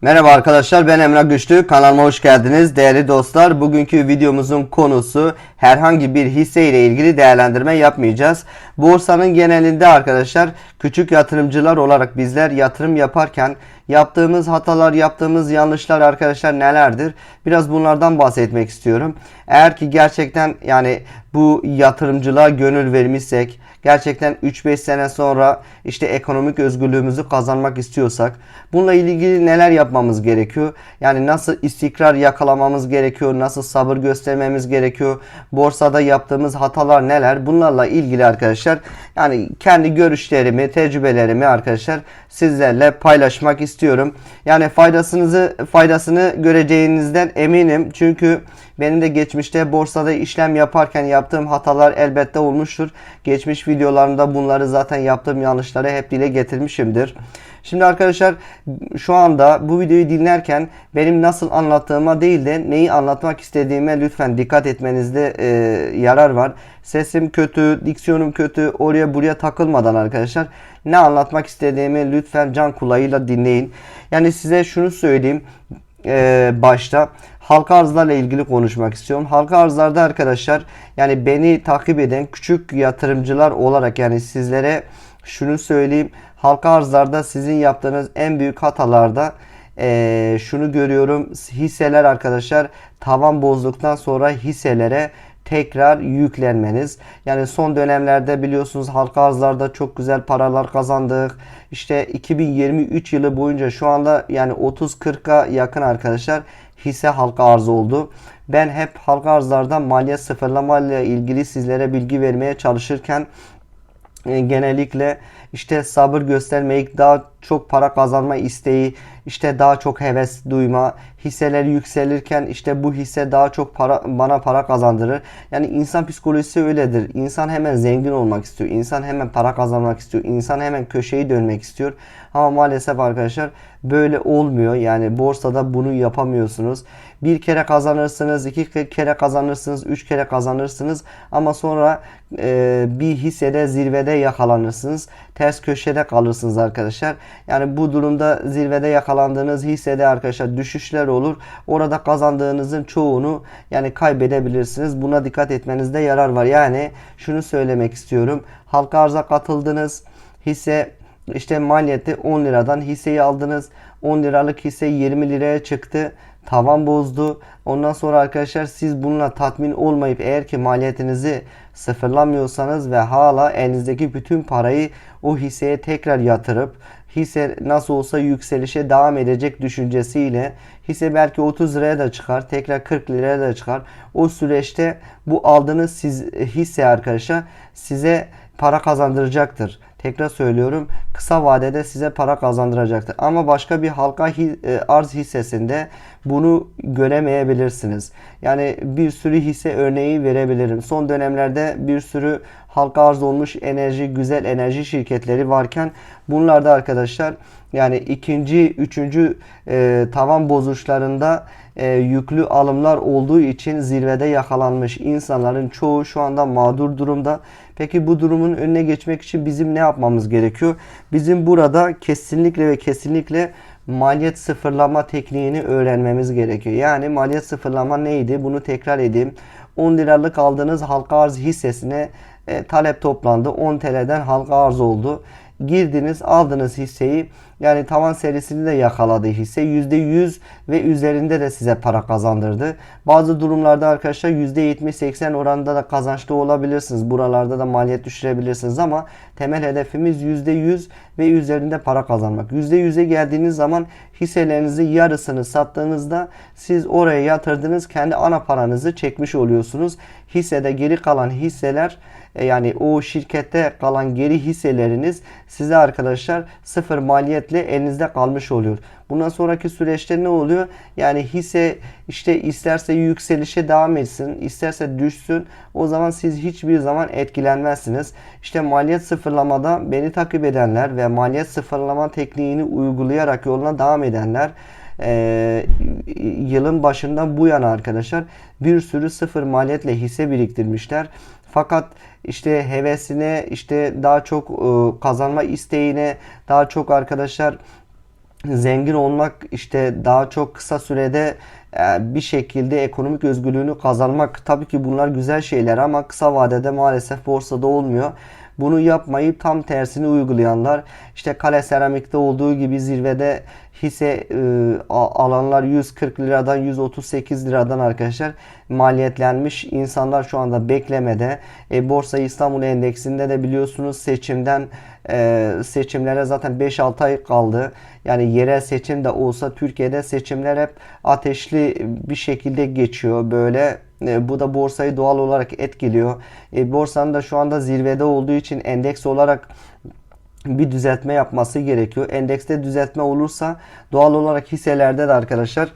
Merhaba arkadaşlar ben Emrah Güçlü. Kanalıma hoş geldiniz. Değerli dostlar bugünkü videomuzun konusu herhangi bir hisse ile ilgili değerlendirme yapmayacağız borsanın genelinde arkadaşlar küçük yatırımcılar olarak bizler yatırım yaparken yaptığımız hatalar yaptığımız yanlışlar arkadaşlar nelerdir biraz bunlardan bahsetmek istiyorum eğer ki gerçekten yani bu yatırımcılığa gönül vermişsek gerçekten 3-5 sene sonra işte ekonomik özgürlüğümüzü kazanmak istiyorsak bununla ilgili neler yapmamız gerekiyor? Yani nasıl istikrar yakalamamız gerekiyor? Nasıl sabır göstermemiz gerekiyor? Borsada yaptığımız hatalar neler? Bunlarla ilgili arkadaşlar yani kendi görüşlerimi, tecrübelerimi arkadaşlar sizlerle paylaşmak istiyorum. Yani faydasınızı faydasını göreceğinizden eminim. Çünkü benim de geçmişte borsada işlem yaparken yaptığım hatalar elbette olmuştur. Geçmiş videolarımda bunları zaten yaptığım yanlışları hep dile getirmişimdir. Şimdi arkadaşlar şu anda bu videoyu dinlerken benim nasıl anlattığıma değil de neyi anlatmak istediğime lütfen dikkat etmenizde e, yarar var. Sesim kötü, diksiyonum kötü, oraya buraya takılmadan arkadaşlar ne anlatmak istediğimi lütfen can kulağıyla dinleyin. Yani size şunu söyleyeyim e, başta halka arzlarla ilgili konuşmak istiyorum. Halka arzlarda arkadaşlar yani beni takip eden küçük yatırımcılar olarak yani sizlere şunu söyleyeyim. Halka arzlarda sizin yaptığınız en büyük hatalarda eee, şunu görüyorum. Hisseler arkadaşlar tavan bozduktan sonra hisselere tekrar yüklenmeniz. Yani son dönemlerde biliyorsunuz halka arzlarda çok güzel paralar kazandık. İşte 2023 yılı boyunca şu anda yani 30-40'a yakın arkadaşlar hisse halka arz oldu. Ben hep halka arzlarda maliyet sıfırlama ile ilgili sizlere bilgi vermeye çalışırken e, genellikle işte sabır göstermeyip daha çok para kazanma isteği, işte daha çok heves duyma, hisseler yükselirken işte bu hisse daha çok para bana para kazandırır. Yani insan psikolojisi öyledir. İnsan hemen zengin olmak istiyor. İnsan hemen para kazanmak istiyor. İnsan hemen köşeyi dönmek istiyor. Ama maalesef arkadaşlar böyle olmuyor. Yani borsada bunu yapamıyorsunuz. Bir kere kazanırsınız, iki kere kazanırsınız, üç kere kazanırsınız. Ama sonra e, bir hissede zirvede yakalanırsınız. Ters köşede kalırsınız arkadaşlar. Yani bu durumda zirvede yakalandığınız hissede arkadaşlar düşüşler olur. Orada kazandığınızın çoğunu yani kaybedebilirsiniz. Buna dikkat etmenizde yarar var. Yani şunu söylemek istiyorum. Halka arza katıldınız. Hisse işte maliyeti 10 liradan hisseyi aldınız. 10 liralık hisse 20 liraya çıktı. Tavan bozdu. Ondan sonra arkadaşlar siz bununla tatmin olmayıp eğer ki maliyetinizi sıfırlamıyorsanız ve hala elinizdeki bütün parayı o hisseye tekrar yatırıp hisse nasıl olsa yükselişe devam edecek düşüncesiyle hisse belki 30 liraya da çıkar, tekrar 40 liraya da çıkar. O süreçte bu aldığınız siz, hisse arkadaşlar size para kazandıracaktır. Tekrar söylüyorum kısa vadede size para kazandıracaktır. Ama başka bir halka e, arz hissesinde bunu göremeyebilirsiniz. Yani bir sürü hisse örneği verebilirim. Son dönemlerde bir sürü halka arz olmuş enerji, güzel enerji şirketleri varken bunlarda arkadaşlar yani ikinci, üçüncü e, tavan bozuşlarında e, yüklü alımlar olduğu için zirvede yakalanmış insanların çoğu şu anda mağdur durumda. Peki bu durumun önüne geçmek için bizim ne yapmamız gerekiyor? Bizim burada kesinlikle ve kesinlikle maliyet sıfırlama tekniğini öğrenmemiz gerekiyor. Yani maliyet sıfırlama neydi? Bunu tekrar edeyim. 10 liralık aldığınız halka arz hissesine e, talep toplandı. 10 TL'den halka arz oldu. Girdiniz aldınız hisseyi yani tavan serisini de yakaladı hisse %100 ve üzerinde de size para kazandırdı. Bazı durumlarda arkadaşlar %70-80 oranında da kazançlı olabilirsiniz. Buralarda da maliyet düşürebilirsiniz ama temel hedefimiz %100 ve üzerinde para kazanmak. %100'e geldiğiniz zaman hisselerinizi yarısını sattığınızda siz oraya yatırdığınız kendi ana paranızı çekmiş oluyorsunuz. Hissede geri kalan hisseler e, yani o şirkette kalan geri hisseleriniz size arkadaşlar sıfır maliyetle elinizde kalmış oluyor. Bundan sonraki süreçte ne oluyor? Yani hisse işte isterse yükselişe devam etsin, isterse düşsün. O zaman siz hiçbir zaman etkilenmezsiniz. İşte maliyet sıfırlamada beni takip edenler ve maliyet sıfırlama tekniğini uygulayarak yoluna devam edenler e, yılın başından bu yana arkadaşlar bir sürü sıfır maliyetle hisse biriktirmişler. Fakat işte hevesine, işte daha çok e, kazanma isteğine, daha çok arkadaşlar zengin olmak işte daha çok kısa sürede e, bir şekilde ekonomik özgürlüğünü kazanmak tabii ki bunlar güzel şeyler ama kısa vadede maalesef borsada olmuyor. Bunu yapmayıp tam tersini uygulayanlar işte Kale Seramik'te olduğu gibi zirvede hisse e, alanlar 140 liradan 138 liradan arkadaşlar maliyetlenmiş insanlar şu anda beklemede. E, Borsa İstanbul Endeksinde de biliyorsunuz seçimden e, seçimlere zaten 5-6 ay kaldı. Yani yerel seçim de olsa Türkiye'de seçimler hep ateşli bir şekilde geçiyor. Böyle e, bu da borsayı doğal olarak etkiliyor. E, borsanın da şu anda zirvede olduğu için endeks olarak bir düzeltme yapması gerekiyor. Endekste düzeltme olursa doğal olarak hisselerde de arkadaşlar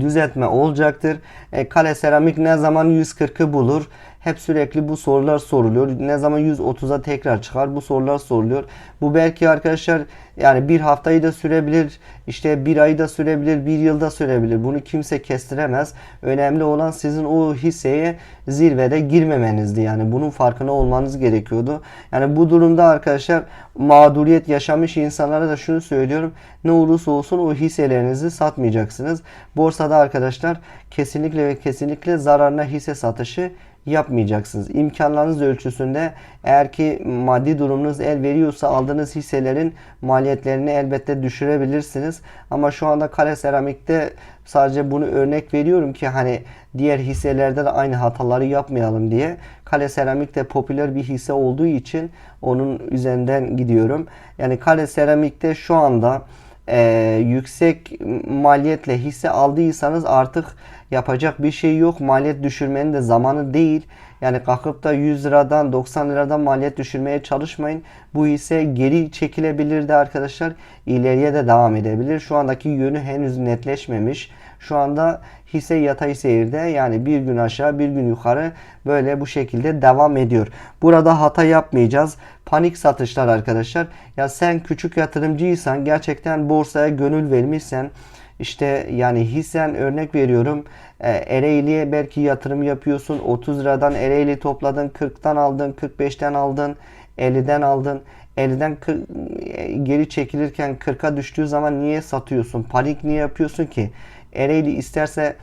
düzeltme olacaktır. E, kale seramik ne zaman 140'ı bulur? Hep sürekli bu sorular soruluyor. Ne zaman 130'a tekrar çıkar? Bu sorular soruluyor. Bu belki arkadaşlar yani bir haftayı da sürebilir. işte bir ayı da sürebilir. Bir yılda sürebilir. Bunu kimse kestiremez. Önemli olan sizin o hisseye zirvede girmemenizdi. Yani bunun farkına olmanız gerekiyordu. Yani bu durumda arkadaşlar mağduriyet yaşamış insanlara da şunu söylüyorum. Ne olursa olsun o hisselerinizi satmayacaksınız. Borsada arkadaşlar kesinlikle ve kesinlikle zararına hisse satışı yapmayacaksınız. İmkanlarınız ölçüsünde eğer ki maddi durumunuz el veriyorsa aldığınız hisselerin maliyetlerini elbette düşürebilirsiniz. Ama şu anda Kale Seramik'te sadece bunu örnek veriyorum ki hani diğer hisselerde de aynı hataları yapmayalım diye. Kale Seramik de popüler bir hisse olduğu için onun üzerinden gidiyorum. Yani Kale Seramik'te şu anda e, yüksek maliyetle hisse aldıysanız artık yapacak bir şey yok. Maliyet düşürmenin de zamanı değil. Yani kalkıp da 100 liradan 90 liradan maliyet düşürmeye çalışmayın. Bu hisse geri çekilebilir de arkadaşlar. İleriye de devam edebilir. Şu andaki yönü henüz netleşmemiş. Şu anda hisse yatay seyirde yani bir gün aşağı bir gün yukarı böyle bu şekilde devam ediyor. Burada hata yapmayacağız. Panik satışlar arkadaşlar. Ya sen küçük yatırımcıysan gerçekten borsaya gönül vermişsen işte yani hissen örnek veriyorum e, Ereğli'ye belki yatırım yapıyorsun 30 liradan Ereğli topladın 40'tan aldın 45'ten aldın 50'den aldın 50'den 40, e, geri çekilirken 40'a düştüğü zaman niye satıyorsun panik niye yapıyorsun ki Ereğli isterse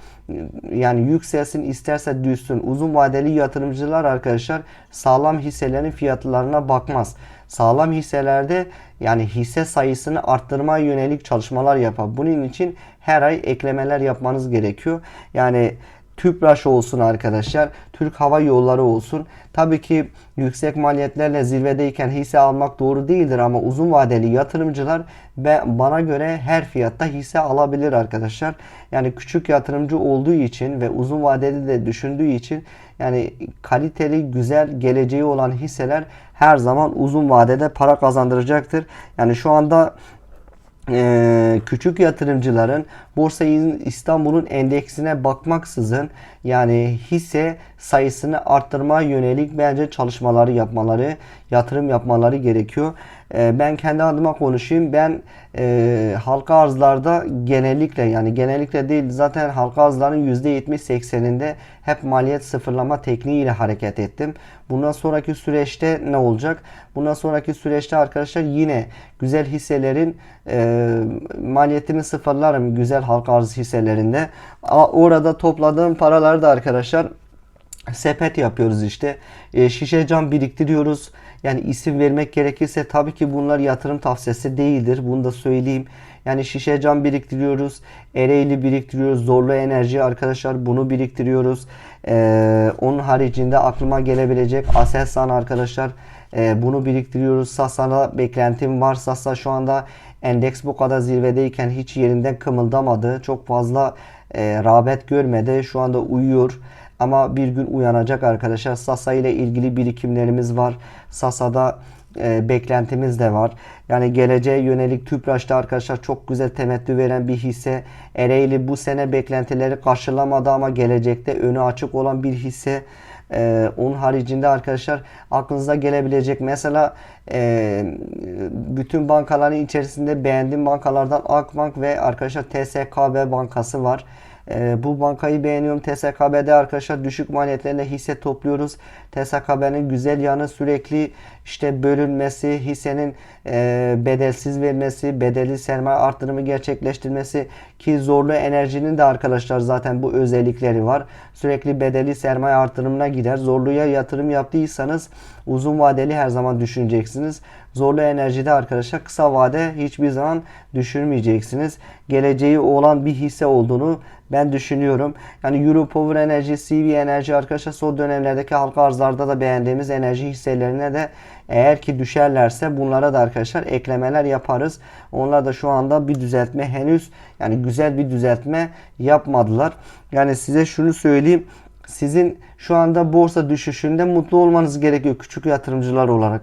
yani yükselsin isterse düşsün. Uzun vadeli yatırımcılar arkadaşlar sağlam hisselerin fiyatlarına bakmaz. Sağlam hisselerde yani hisse sayısını arttırmaya yönelik çalışmalar yapar. Bunun için her ay eklemeler yapmanız gerekiyor. Yani TÜPRAŞ olsun arkadaşlar. Türk Hava Yolları olsun. Tabii ki yüksek maliyetlerle zirvedeyken hisse almak doğru değildir ama uzun vadeli yatırımcılar ve bana göre her fiyatta hisse alabilir arkadaşlar. Yani küçük yatırımcı olduğu için ve uzun vadeli de düşündüğü için yani kaliteli, güzel geleceği olan hisseler her zaman uzun vadede para kazandıracaktır. Yani şu anda e, küçük yatırımcıların Borsa İstanbul'un endeksine bakmaksızın yani hisse sayısını arttırmaya yönelik bence çalışmaları yapmaları, yatırım yapmaları gerekiyor. E, ben kendi adıma konuşayım. Ben e, halka arzlarda genellikle yani genellikle değil zaten halka arzların %70-80'inde hep maliyet sıfırlama tekniğiyle hareket ettim. Bundan sonraki süreçte ne olacak? Bundan sonraki süreçte arkadaşlar yine güzel hisselerin e, maliyetini sıfırlarım güzel halka arz hisselerinde. Orada topladığım paraları da arkadaşlar sepet yapıyoruz işte. E, şişe cam biriktiriyoruz. Yani isim vermek gerekirse tabii ki bunlar yatırım tavsiyesi değildir. Bunu da söyleyeyim. Yani şişe cam biriktiriyoruz. Ereğli biriktiriyoruz. Zorlu enerji arkadaşlar bunu biriktiriyoruz. Ee, onun haricinde aklıma gelebilecek Aselsan arkadaşlar e, bunu biriktiriyoruz. Sasa'na beklentim var. Sasa şu anda endeks bu kadar zirvedeyken hiç yerinden kımıldamadı. Çok fazla e, rağbet görmedi. Şu anda uyuyor. Ama bir gün uyanacak arkadaşlar. Sasa ile ilgili birikimlerimiz var. Sasa'da e, beklentimiz de var. Yani geleceğe yönelik Tüpraş'ta arkadaşlar çok güzel temettü veren bir hisse. Ereğli bu sene beklentileri karşılamadı ama gelecekte önü açık olan bir hisse. Ee, onun haricinde arkadaşlar aklınıza gelebilecek mesela e, bütün bankaların içerisinde beğendiğim bankalardan Akbank ve arkadaşlar TSKB bankası var. E, bu bankayı beğeniyorum. TSKB'de arkadaşlar düşük maliyetlerle hisse topluyoruz. TSKB'nin güzel yanı sürekli işte bölünmesi, hissenin e, bedelsiz vermesi, bedeli sermaye arttırımı gerçekleştirmesi ki zorlu enerjinin de arkadaşlar zaten bu özellikleri var. Sürekli bedeli sermaye arttırımına gider. Zorluya yatırım yaptıysanız uzun vadeli her zaman düşüneceksiniz. Zorlu enerjide arkadaşlar kısa vade hiçbir zaman düşürmeyeceksiniz. Geleceği olan bir hisse olduğunu ben düşünüyorum. Yani Euro Power Enerji, CV Enerji arkadaşlar son dönemlerdeki halka arzlarda da beğendiğimiz enerji hisselerine de eğer ki düşerlerse bunlara da arkadaşlar eklemeler yaparız. Onlar da şu anda bir düzeltme henüz yani güzel bir düzeltme yapmadılar. Yani size şunu söyleyeyim. Sizin şu anda borsa düşüşünde mutlu olmanız gerekiyor küçük yatırımcılar olarak.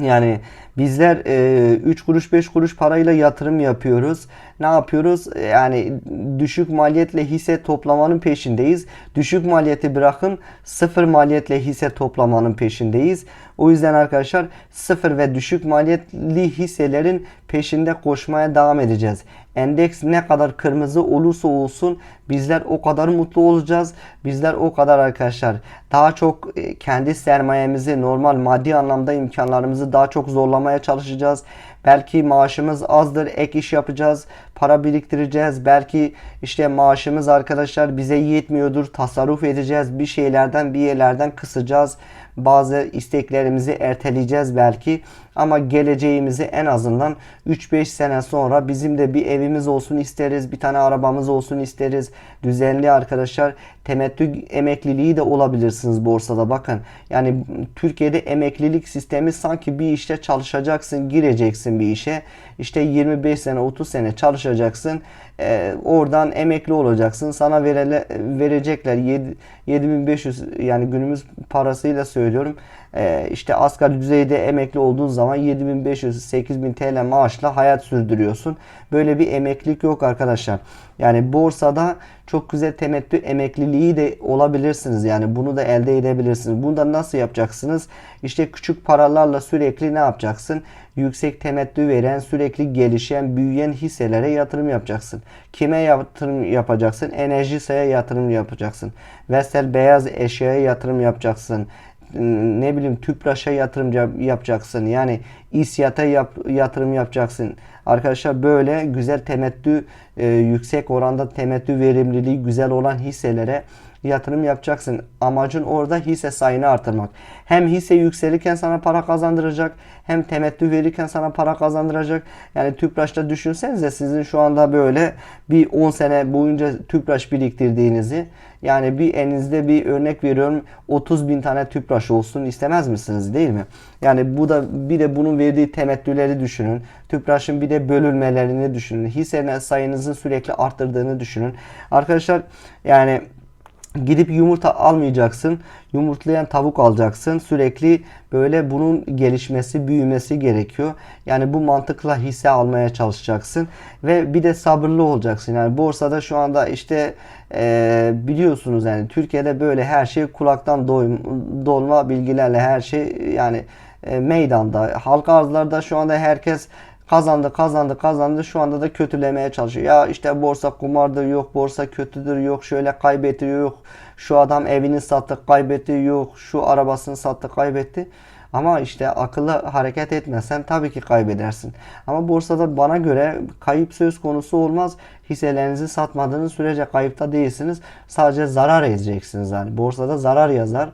Yani bizler 3 e, kuruş 5 kuruş parayla yatırım yapıyoruz. Ne yapıyoruz? Yani düşük maliyetle hisse toplamanın peşindeyiz. Düşük maliyeti bırakın sıfır maliyetle hisse toplamanın peşindeyiz. O yüzden arkadaşlar sıfır ve düşük maliyetli hisselerin peşinde koşmaya devam edeceğiz. Endeks ne kadar kırmızı olursa olsun bizler o kadar mutlu olacağız. Bizler o kadar arkadaşlar daha çok e, kendi sermayemizi normal maddi anlamda imkanlarımızı daha çok zorlamaya çalışacağız. Belki maaşımız azdır, ek iş yapacağız, para biriktireceğiz. Belki işte maaşımız arkadaşlar bize yetmiyordur, tasarruf edeceğiz. Bir şeylerden bir yerlerden kısacağız. Bazı isteklerimizi erteleyeceğiz belki. Ama geleceğimizi en azından 3-5 sene sonra bizim de bir evimiz olsun isteriz. Bir tane arabamız olsun isteriz. Düzenli arkadaşlar temettü emekliliği de olabilirsiniz borsada bakın. Yani Türkiye'de emeklilik sistemi sanki bir işte çalışacaksın, gireceksin bir işe. İşte 25 sene, 30 sene çalışacaksın. Ee, oradan emekli olacaksın. Sana verele, verecekler 7, 7500 yani günümüz parasıyla söylüyorum. Ee, işte asgari düzeyde emekli olduğun zaman 7500-8000 TL maaşla hayat sürdürüyorsun. Böyle bir emeklilik yok arkadaşlar. Yani borsada çok güzel temettü emekliliği de olabilirsiniz. Yani bunu da elde edebilirsiniz. Bunu da nasıl yapacaksınız? İşte küçük paralarla sürekli ne yapacaksın? Yüksek temettü veren, sürekli gelişen, büyüyen hisselere yatırım yapacaksın. Kime yatırım yapacaksın? Enerjiseye yatırım yapacaksın. Vestel beyaz eşyaya yatırım yapacaksın ne bileyim Tüpraş'a yatırım yapacaksın. Yani İSYAT'a yap, yatırım yapacaksın. Arkadaşlar böyle güzel temettü e, yüksek oranda temettü verimliliği güzel olan hisselere yatırım yapacaksın. Amacın orada hisse sayını artırmak. Hem hisse yükselirken sana para kazandıracak hem temettü verirken sana para kazandıracak. Yani Tüpraş'ta düşünsenize sizin şu anda böyle bir 10 sene boyunca Tüpraş biriktirdiğinizi yani bir elinizde bir örnek veriyorum 30 bin tane Tüpraş olsun istemez misiniz değil mi? Yani bu da bir de bunun verdiği temettüleri düşünün. Tüpraş'ın bir de bölünmelerini düşünün. Hisse sayınızın sürekli arttırdığını düşünün. Arkadaşlar yani Gidip yumurta almayacaksın. Yumurtlayan tavuk alacaksın. Sürekli böyle bunun gelişmesi, büyümesi gerekiyor. Yani bu mantıkla hisse almaya çalışacaksın. Ve bir de sabırlı olacaksın. Yani borsada şu anda işte e, biliyorsunuz yani Türkiye'de böyle her şey kulaktan doyum, dolma bilgilerle her şey yani e, meydanda. Halka arzlarda şu anda herkes Kazandı, kazandı, kazandı. Şu anda da kötülemeye çalışıyor. Ya işte borsa kumardır, yok borsa kötüdür, yok şöyle kaybetti, yok şu adam evini sattı, kaybetti, yok şu arabasını sattı, kaybetti. Ama işte akıllı hareket etmezsen tabii ki kaybedersin. Ama borsada bana göre kayıp söz konusu olmaz. Hisselerinizi satmadığınız sürece kayıpta değilsiniz. Sadece zarar edeceksiniz yani. Borsada zarar yazar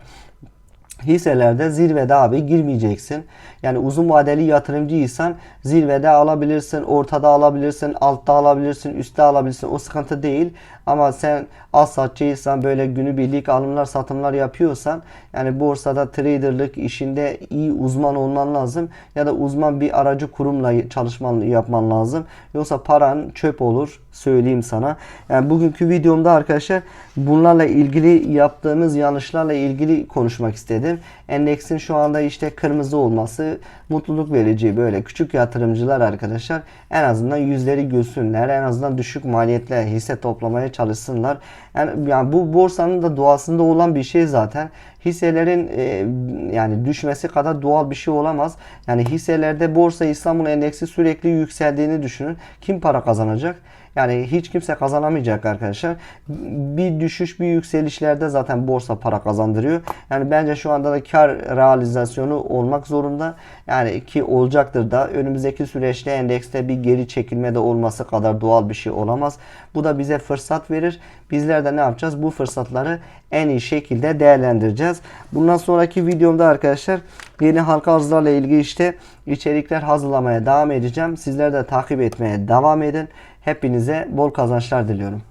hisselerde zirvede abi girmeyeceksin. Yani uzun vadeli yatırımcıysan zirvede alabilirsin, ortada alabilirsin, altta alabilirsin, üstte alabilirsin. O sıkıntı değil. Ama sen az satçıysan böyle günübirlik alımlar satımlar yapıyorsan yani borsada traderlık işinde iyi uzman olman lazım ya da uzman bir aracı kurumla çalışman yapman lazım. Yoksa paran çöp olur söyleyeyim sana. Yani bugünkü videomda arkadaşlar bunlarla ilgili yaptığımız yanlışlarla ilgili konuşmak istedim. Endeksin şu anda işte kırmızı olması mutluluk verici böyle küçük yatırımcılar arkadaşlar en azından yüzleri gülsünler. En azından düşük maliyetle hisse toplamaya çalışsınlar. Yani, yani bu borsanın da doğasında olan bir şey zaten. Hisselerin e, yani düşmesi kadar doğal bir şey olamaz. Yani hisselerde borsa İstanbul endeksi sürekli yükseldiğini düşünün. Kim para kazanacak? Yani hiç kimse kazanamayacak arkadaşlar. Bir düşüş bir yükselişlerde zaten borsa para kazandırıyor. Yani bence şu an zamanda da kar realizasyonu olmak zorunda. Yani ki olacaktır da önümüzdeki süreçte endekste bir geri çekilme de olması kadar doğal bir şey olamaz. Bu da bize fırsat verir. Bizler de ne yapacağız? Bu fırsatları en iyi şekilde değerlendireceğiz. Bundan sonraki videomda arkadaşlar yeni halka arzlarla ilgili işte içerikler hazırlamaya devam edeceğim. Sizler de takip etmeye devam edin. Hepinize bol kazançlar diliyorum.